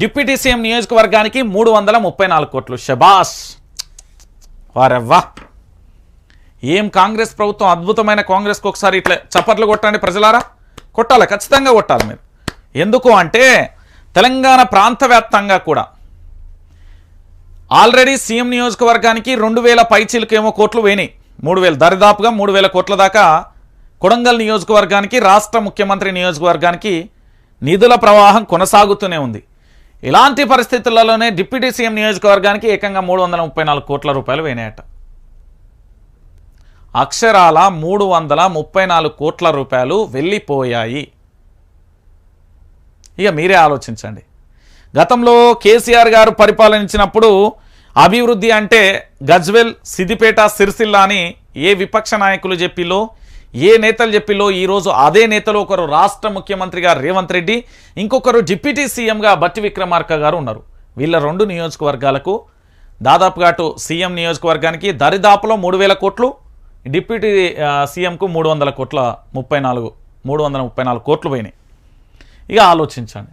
Deputy CM నియోజకవర్గానికి మూడు వందల ముప్పై నాలుగు కోట్లు. షబాస్ వారెవ్వా? ఏం కాంగ్రెస్ ప్రభుత్వం అద్భుతమైన కాంగ్రెస్కి ఒకసారి ఇట్లా చప్పట్లు కొట్టండి ప్రజలారా? కొట్టాలి? ఖచ్చితంగా కొట్టాలి మీరు. ఎందుకు అంటే తెలంగాణ ప్రాంతవ్యాప్తంగా కూడా ఆల్రెడీ సీఎం నియోజకవర్గానికి రెండు వేల పైచీలకేమో కోట్లు వేని మూడు వేలు దరిదాపుగా మూడు వేల కోట్ల దాకా కొడంగల్ నియోజకవర్గానికి రాష్ట్ర ముఖ్యమంత్రి నియోజకవర్గానికి నిధుల ప్రవాహం కొనసాగుతూనే ఉంది. ఇలాంటి పరిస్థితులలోనే డిప్యూటీ సీఎం నియోజకవర్గానికి ఏకంగా మూడు వందల ముప్పై నాలుగు కోట్ల రూపాయలు పోయినాయట అక్షరాల మూడు వందల ముప్పై నాలుగు కోట్ల రూపాయలు వెళ్ళిపోయాయి. ఇక మీరే ఆలోచించండి. గతంలో కేసీఆర్ గారు పరిపాలించినప్పుడు అభివృద్ధి అంటే గజ్వెల్ సిద్దిపేట సిరిసిల్ల అని ఏ విపక్ష నాయకులు చెప్పిలో ఏ నేతలు చెప్పిలో ఈరోజు అదే నేతలు ఒకరు రాష్ట్ర ముఖ్యమంత్రిగా రేవంత్ రెడ్డి ఇంకొకరు డిప్యూటీ సీఎంగా బట్టి విక్రమార్క గారు ఉన్నారు. వీళ్ళ రెండు నియోజకవర్గాలకు దాదాపుగా అటు సీఎం నియోజకవర్గానికి దరిదాపులో మూడు వేల కోట్లు డిప్యూటీ సీఎంకు మూడు వందల కోట్ల ముప్పై నాలుగు మూడు వందల ముప్పై నాలుగు కోట్లు పోయినాయి. ఇక ఆలోచించండి.